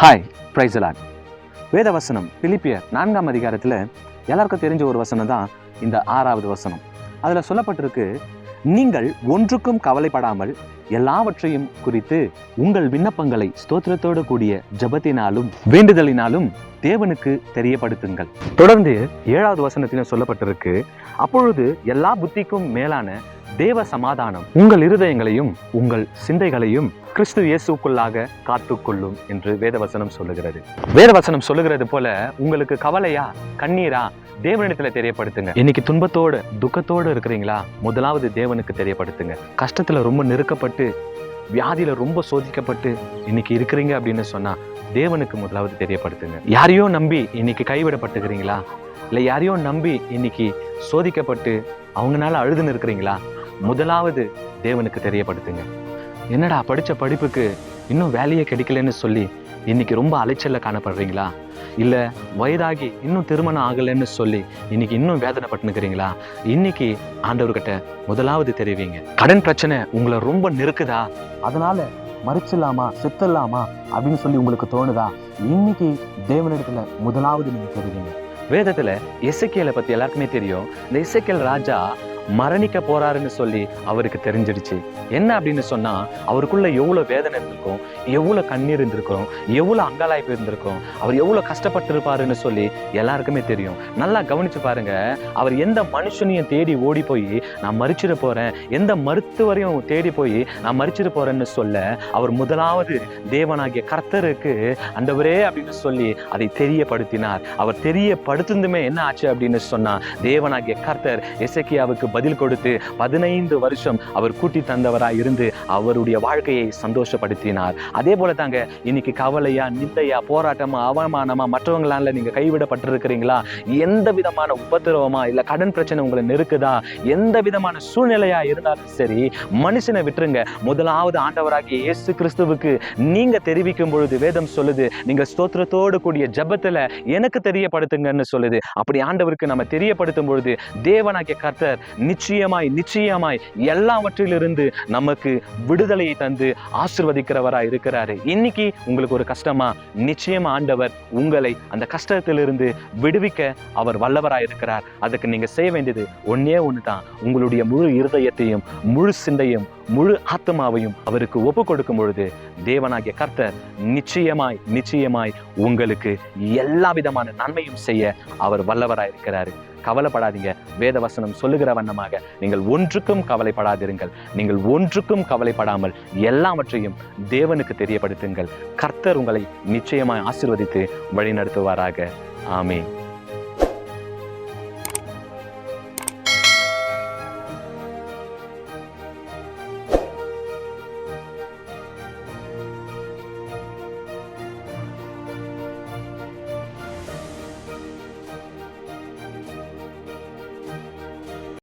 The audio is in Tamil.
ஹாய் பிரைசலாட் வேத வசனம் பிலிப்பியர் நான்காம் அதிகாரத்தில் எல்லாருக்கும் தெரிஞ்ச ஒரு வசனம் தான் இந்த ஆறாவது வசனம். அதில் சொல்லப்பட்டிருக்கு நீங்கள் ஒன்றுக்கும் கவலைப்படாமல் எல்லாவற்றையும் குறித்து உங்கள் விண்ணப்பங்களை ஸ்தோத்திரத்தோடு கூடிய ஜெபத்தினாலும் வேண்டுதலினாலும் தேவனுக்கு தெரியப்படுத்துங்கள். தொடர்ந்து ஏழாவது வசனத்திலும் சொல்லப்பட்டிருக்கு அப்பொழுது எல்லா புத்திக்கும் மேலான தேவ சமாதானம். உங்கள் இருதயங்களையும் உங்கள் சிந்தைகளையும் கிறிஸ்து இயேசுக்குள்ளாக காத்துக்கொள்ளும் என்று வேதவசனம் சொல்லுகிறது. வேதவசனம் சொல்லுகிறது போல உங்களுக்கு கவலையா கண்ணீரா தேவனிடத்துல தெரியப்படுத்துங்க. இன்னைக்கு துன்பத்தோடு துக்கத்தோடு இருக்கிறீங்களா? முதலாவது தேவனுக்கு தெரியப்படுத்துங்க. கஷ்டத்துல ரொம்ப நெருக்கப்பட்டு வியாதியில ரொம்ப சோதிக்கப்பட்டு இன்னைக்கு இருக்கிறீங்க அப்படின்னு சொன்னா தேவனுக்கு முதலாவது தெரியப்படுத்துங்க. யாரையோ நம்பி இன்னைக்கு கைவிடப்பட்டுக்கிறீங்களா? இல்லை யாரையோ நம்பி இன்னைக்கு சோதிக்கப்பட்டு அவங்கனால அழுதுன்னு இருக்கிறீங்களா? முதலாவது தேவனுக்கு தெரியப்படுத்துங்க. என்னடா படித்த படிப்புக்கு இன்னும் வேலையே கிடைக்கலன்னு சொல்லி இன்னைக்கு ரொம்ப அலைச்சலில் காணப்படுறீங்களா? இல்லை வயதாகி இன்னும் திருமணம் ஆகலைன்னு சொல்லி இன்னைக்கு இன்னும் வேதனைப்பட்டுனுக்கிறீங்களா? இன்னைக்கு ஆண்டவர்கிட்ட முதலாவது தெரிவிங்க. கடன் பிரச்சனை உங்களை ரொம்ப நெருக்குதா? அதனால மறிச்சிடலாமா? செத்துடலாமா? அப்படின்னு சொல்லி உங்களுக்கு தோணுதா? இன்னைக்கு தேவனிடத்துல முதலாவது நீங்க தெரிவிங்க. வேதத்துல இசைக்கியலை பத்தி எல்லாருக்குமே தெரியும். இந்த இசைக்கியல் ராஜா மரணிக்க போறாருன்னு சொல்லி அவருக்கு தெரிஞ்சிடுச்சு. என்ன அப்படின்னு சொன்னா அவருக்குள்ள எவ்வளவு வேதனை இருந்திருக்கும் எவ்வளவு கண்ணீர் இருந்திருக்கும் எவ்வளவு அங்காளாய்ப்பு இருந்திருக்கும் அவர் எவ்வளவு கஷ்டப்பட்டிருப்பாருன்னு சொல்லி எல்லாருக்குமே தெரியும். நல்லா கவனிச்சு பாருங்க அவர் எந்த மனுஷனையும் தேடி ஓடி போய் நான் மறிச்சிட போறேன் எந்த மருத்துவரையும் தேடி போய் நான் மறிச்சிட போறேன்னு சொல்ல அவர் முதலாவது தேவனாகிய கர்த்தருக்கு அந்தவரே அப்படின்னு சொல்லி அதை தெரியப்படுத்தினார். அவர் தெரியப்படுத்துந்துமே என்ன ஆச்சு அப்படின்னு சொன்னா தேவனாகிய கர்த்தர் எசக்கியாவுக்கு பதில் கொடுத்து பதினைந்து வருஷம் அவர் கூட்டி தந்தவராக இருந்து அவருடைய வாழ்க்கையை சந்தோஷப்படுத்தினார். அதே போல தாங்க இன்னைக்கு கவலையா நிந்தையா போராட்டமா அவமானமா மற்றவங்களால நீங்க கைவிடப்பட்டிருக்கிறீங்களா? எந்த விதமான உபத்திரவமா இல்ல கடன் பிரச்சனை உங்களை நெருக்குதா? எந்த விதமான சூழ்நிலையா இருந்தாலும் சரி மனுஷனை விட்டுருங்க. முதலாவது ஆண்டவராகிய இயேசு கிறிஸ்துவுக்கு நீங்க தெரிவிக்கும் பொழுது வேதம் சொல்லுது நீங்க ஸ்தோத்திரத்தோடு கூடிய ஜபத்துல எனக்கு தெரியப்படுத்துங்கன்னு சொல்லுது. அப்படி ஆண்டவருக்கு நம்ம தெரியப்படுத்தும் பொழுது தேவனாகிய கர்த்தர் நிச்சயமாய் நிச்சயமாய் எல்லாவற்றிலிருந்து நமக்கு விடுதலையை தந்து ஆசிர்வதிக்கிறவராக இருக்கிறாரு. இன்னைக்கு உங்களுக்கு ஒரு கஷ்டமா? நிச்சயம் ஆண்டவர் உங்களை அந்த கஷ்டத்திலிருந்து விடுவிக்க அவர் வல்லவராக இருக்கிறார். அதுக்கு நீங்க செய்ய வேண்டியது ஒன்னே ஒன்று தான் உங்களுடைய முழு இருதயத்தையும் முழு சிந்தையும் முழு ஆத்மாவையும் அவருக்கு ஒப்பு கொடுக்கும் பொழுது தேவனாகிய கர்த்தர் நிச்சயமாய் நிச்சயமாய் உங்களுக்கு எல்லா விதமான நன்மையும் செய்ய அவர் வல்லவராய் கவலைப்படாதீங்க. வேதவசனம் சொல்லுகிற வண்ணமாக நீங்கள் ஒன்றுக்கும் கவலைப்படாதிருங்கள். நீங்கள் ஒன்றுக்கும் கவலைப்படாமல் எல்லாவற்றையும் தேவனுக்கு தெரியப்படுத்துங்கள். கர்த்தர் உங்களை நிச்சயமாய் ஆசிர்வதித்து வழிநடத்துவாராக. ஆமே